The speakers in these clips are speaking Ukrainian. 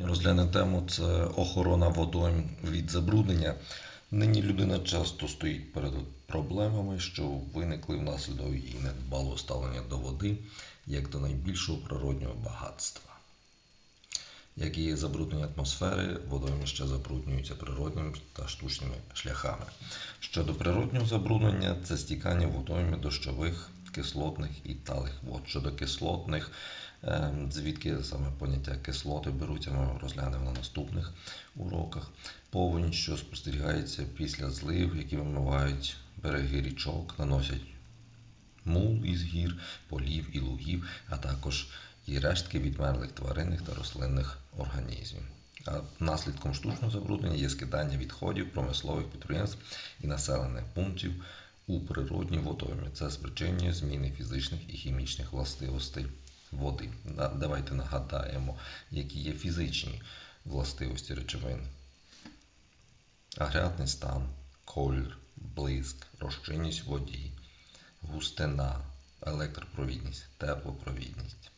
Розглянемо тему це охорона водойм від забруднення. Нині людина часто стоїть перед проблемами, що виникли внаслідок її недбалого ставлення до води як до найбільшого природнього багатства. Як і забруднення атмосфери, водоймища забруднюються природними та штучними шляхами. Щодо природнього забруднення, це стікання водойми дощових, кислотних і талих вод. Щодо кислотних, звідки саме поняття кислоти беруться, ми розглянемо на наступних уроках. Повінь, що спостерігається після злив, які вимивають береги річок, наносять мул із гір, полів і лугів, а також і рештки відмерлих тваринних та рослинних організмів. А наслідком штучного забруднення є скидання відходів промислових підприємств і населених пунктів у природні водойми. Це спричинює зміни фізичних і хімічних властивостей води. Давайте нагадаємо, які є фізичні властивості речовин. Агрегатний стан, колір, блиск, розчинність воді, густина, електропровідність, теплопровідність.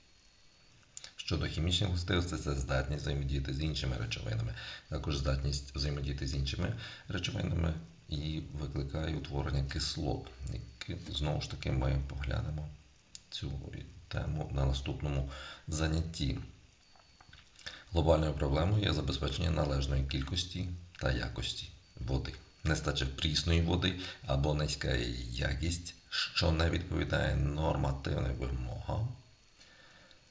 Щодо хімічних властивостей, це здатність взаємодіяти з іншими речовинами, також здатність взаємодіяти з іншими речовинами і викликає утворення кислот. Знову ж таки, ми поглянемо цю тему на наступному занятті. Глобальною проблемою є забезпечення належної кількості та якості води. Нестача прісної води або низька якість, що не відповідає нормативним вимогам,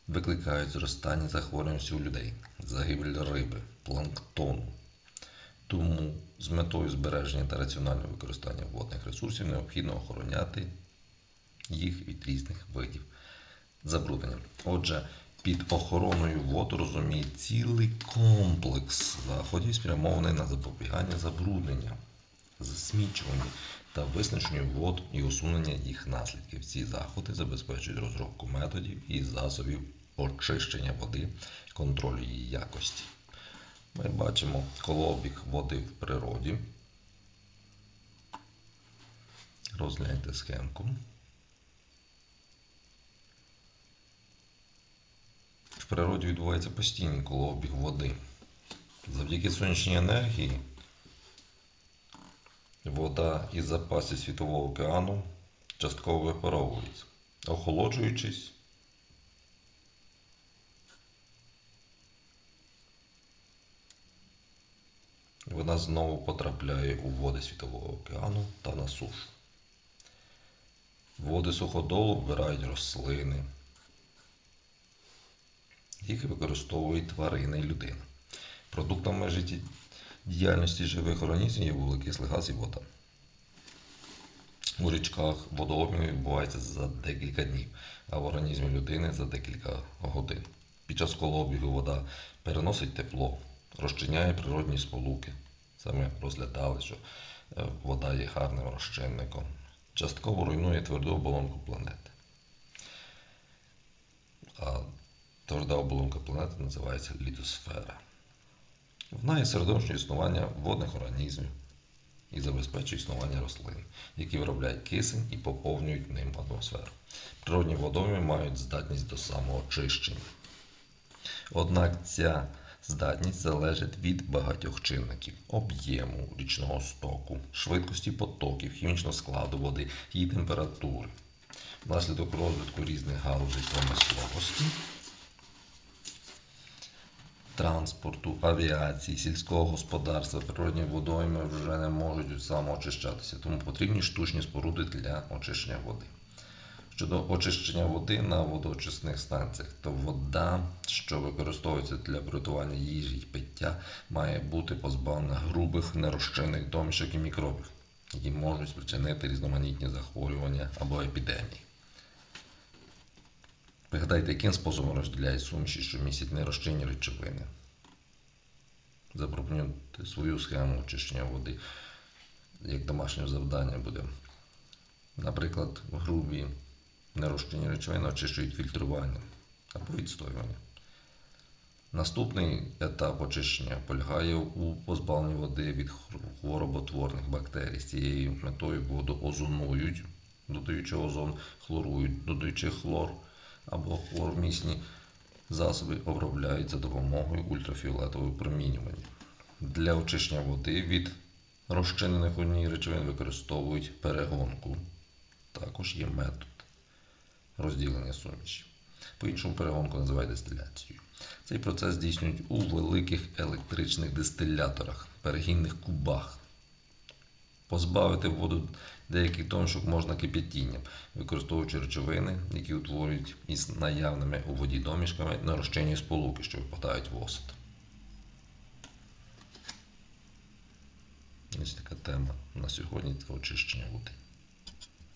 викликають зростання захворюваності у людей, загибель риби, планктону. Тому з метою збереження та раціонального використання водних ресурсів необхідно охороняти їх від різних видів забруднення. Отже, під охороною вод розуміє цілий комплекс заходів, спрямований на запобігання забруднення, засмічування та визначення вод і усунення їх наслідків. Ці заходи забезпечують розробку методів і засобів очищення води, контролю її якості. Ми бачимо колообіг води в природі. Розгляньте схемку. В природі відбувається постійний колообіг води. Завдяки сонячній енергії вода із запасів Світового океану частково випаровується, охолоджуючись. Вона знову потрапляє у води Світового океану та на сушу. Води суходолу вбирають рослини, їх використовують тварини і людина. Продуктами життєдіяльності живих організмів є вуглекислий газ і вода. У річках водообмін відбувається за декілька днів, а в організмі людини за декілька годин. Під час колообігу вода переносить тепло, розчиняє природні сполуки. Це ми розглядали, що е, вода є гарним розчинником. Частково руйнує тверду оболонку планети. А тверда оболонка планети називається літосфера. Вона є середовищем існування водних організмів і забезпечує існування рослин, які виробляють кисень і поповнюють ним атмосферу. Природні водойми мають здатність до самоочищення. Однак ця здатність залежить від багатьох чинників: об'єму річного стоку, швидкості потоків, хімічного складу води, її температури. Внаслідок розвитку різних галузей промисловості, транспорту, авіації, сільського господарства, природні водойми вже не можуть самоочищатися, тому потрібні штучні споруди для очищення води. Щодо очищення води на водоочисних станціях, то вода, що використовується для приготування їжі й пиття, має бути позбавлена грубих нерозчинних домішок і мікробів, які можуть спричинити різноманітні захворювання або епідемії. Пригадайте, яким способом розділяють суміші, що містять нерозчинні речовини. Запропонуйте свою схему очищення води, як домашнє завдання буде. Наприклад, грубі нерозчинні речовини очищують фільтруванням або відстоюванням. Наступний етап очищення полягає у позбавленні води від хвороботворних бактерій. З цією метою воду озонують, додаючи озон, хлорують, додаючи хлор або хлормісні засоби обробляють за допомогою ультрафіолетового промінювання. Для очищення води від розчинених у речовин використовують перегонку. Також є метод розділення суміші. По-іншому перегонку називають дистиляцією. Цей процес здійснюють у великих електричних дистиляторах, перегінних кубах. Позбавити воду деяких домішок можна кип'ятінням, використовуючи речовини, які утворюють із наявними у воді домішками нерозчинні сполуки, що випадають в осад. Ось така тема на сьогодні це очищення води.